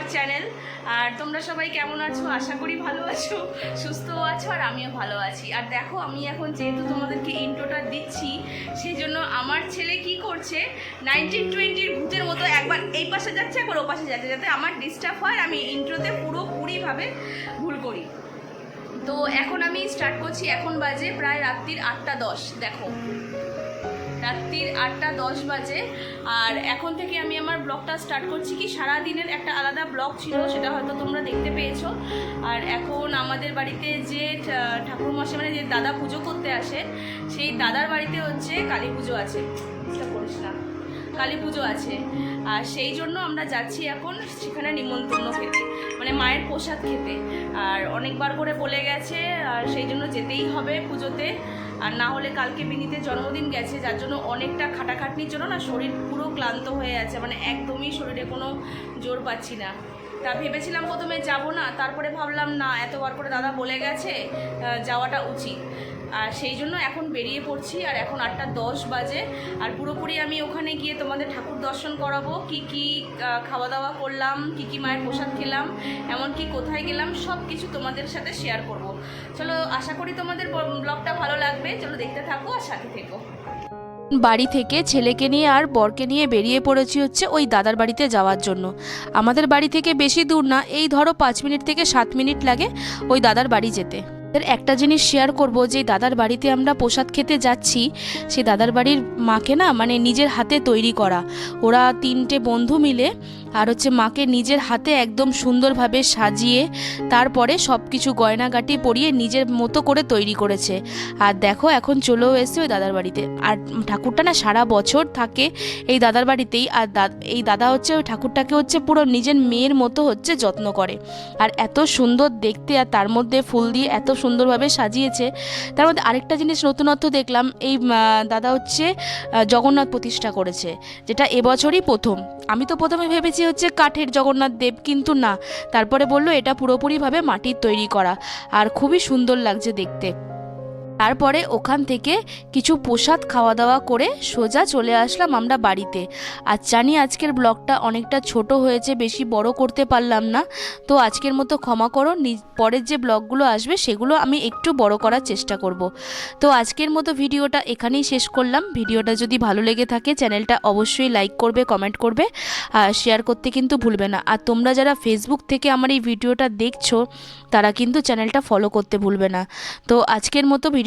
Our channel আর তোমরা সবাই কেমন আছো? আশা করি ভালো আছো, সুস্থও আছো, আর আমিও ভালো আছি। আর দেখো, আমি এখন যেহেতু তোমাদেরকে ইন্ট্রোটা দিচ্ছি সেই জন্য আমার ছেলে কি করছে? নাইনটিন টোয়েন্টির ভূতের মতো একবার এই পাশে যাচ্ছে, একবার ও পাশে যাচ্ছে, যাতে আমার ডিস্টার্ব হয় আমি ইন্ট্রোতে পুরোপুরিভাবে ভুল করি। তো এখন আমি স্টার্ট করছি, এখন বাজে প্রায় রাত্রির আটটা দশ, দেখো। রাত্রির আটটা দশ বাজে। আর এখন থেকে আমি আমার ব্লগটা স্টার্ট করছি কি সারা দিনের একটা আলাদা ব্লগ ছিল, সেটা হয়তো তোমরা দেখতে পেয়েছ। আর এখন আমাদের বাড়িতে যে ঠাকুর মশাই মানে যে দাদা পুজো করতে আসে, সেই দাদার বাড়িতে হচ্ছে কালী পুজো আছে। না কালী পুজো আছে। আর সেই জন্য আমরা যাচ্ছি এখন সেখানে নিমন্ত্রণ খেতে। মানে মায়ের প্রসাদ খেতে। আর অনেকবার করে বলে গেছে, আর সেই জন্য যেতেই হবে পুজোতে। আর না হলে কালকে মিনিতে জন্মদিন গেছে, যার জন্য অনেকটা খাটাখাটনির জন্য না শরীর পুরো ক্লান্ত হয়ে আছে মানে একদমই শরীরে কোনো জোর পাচ্ছি না। তা ভেবেছিলাম প্রথমে যাব না, তারপরে ভাবলাম না, এতবার করে দাদা বলে গেছে যাওয়াটা উচিত। আর সেই জন্য এখন বেরিয়ে পড়ছি, আর এখন আটটা দশ বাজে। আর পুরোপুরি আমি ওখানে গিয়ে তোমাদের ঠাকুর দর্শন করাবো, কি কি খাওয়া দাওয়া করলাম, কি কি মায়ের প্রসাদ খেলাম, এমনকি কোথায় গেলাম সব কিছু তোমাদের সাথে শেয়ার করব। চলো, আশা করি তোমাদের ব্লগটা ভালো লাগবে। চলো দেখতে থাকো আর সাথে থেকো। বাড়ি থেকে ছেলেকে নিয়ে আর বরকে নিয়ে বেরিয়ে পড়েছি হচ্ছে ওই দাদার বাড়িতে যাওয়ার জন্য। আমাদের বাড়ি থেকে বেশি দূর না, এই ধরো পাঁচ মিনিট থেকে সাত মিনিট লাগে ওই দাদার বাড়ি যেতে। এর একটা জিনিস শেয়ার করব, যে দাদার বাড়িতে আমরা প্রসাদ খেতে যাচ্ছি, সে দাদার বাড়ির মাকে না মানে নিজের হাতে তৈরি করা। ওরা তিনটে বন্ধু মিলে আর হচ্ছে মাকে নিজের হাতে একদম সুন্দরভাবে সাজিয়ে তারপরে সব কিছু গয়নাগাটি পরিয়ে নিজের মতো করে তৈরি করেছে। আর দেখো, এখন চলেও এসছে ওই দাদার বাড়িতে। আর ঠাকুরটা না সারা বছর থাকে এই দাদার বাড়িতেই। আর এই দাদা হচ্ছে, ওই ঠাকুরটাকে হচ্ছে পুরো নিজের মেয়ের মতো হচ্ছে যত্ন করে। আর এত সুন্দর দেখতে আর তার মধ্যে ফুল দিয়ে এত সুন্দরভাবে সাজিয়েছে। তার মধ্যে আরেকটা জিনিস নতুনত্ব দেখলাম, এই দাদা হচ্ছে জগন্নাথ প্রতিষ্ঠা করেছে, যেটা এবছরই প্রথম। আমি তো প্রথমে ভেবেছি হচ্ছে কাঠের জগন্নাথ দেব, কিন্তু না। তারপরে বলল, এটা পুরোপুরিভাবে মাটির তৈরি করা। আর খুবই সুন্দর লাগছে দেখতে। তারপরে ওখান থেকে কিছু প্রসাদ খাওয়া দাওয়া করে সোজা চলে আসলাম আমরা বাড়িতে। আর জানি আজকের ব্লগটা অনেকটা ছোট হয়েছে, বেশি বড় করতে পারলাম না। তো আজকের মতো ক্ষমা করো পরের যে ব্লগগুলো আসবে সেগুলো আমি একটু বড় করার চেষ্টা করব। তো আজকের মতো ভিডিওটা এখানেই শেষ করলাম। ভিডিওটা যদি ভালো লেগে থাকে চ্যানেলটা অবশ্যই লাইক করবে, কমেন্ট করবে, আর শেয়ার করতে কিন্তু ভুলবে না। আর তোমরা যারা ফেসবুক থেকে আমার এই ভিডিওটা দেখছ, তারা কিন্তু চ্যানেলটা ফলো করতে ভুলবে না। তো আজকের মতো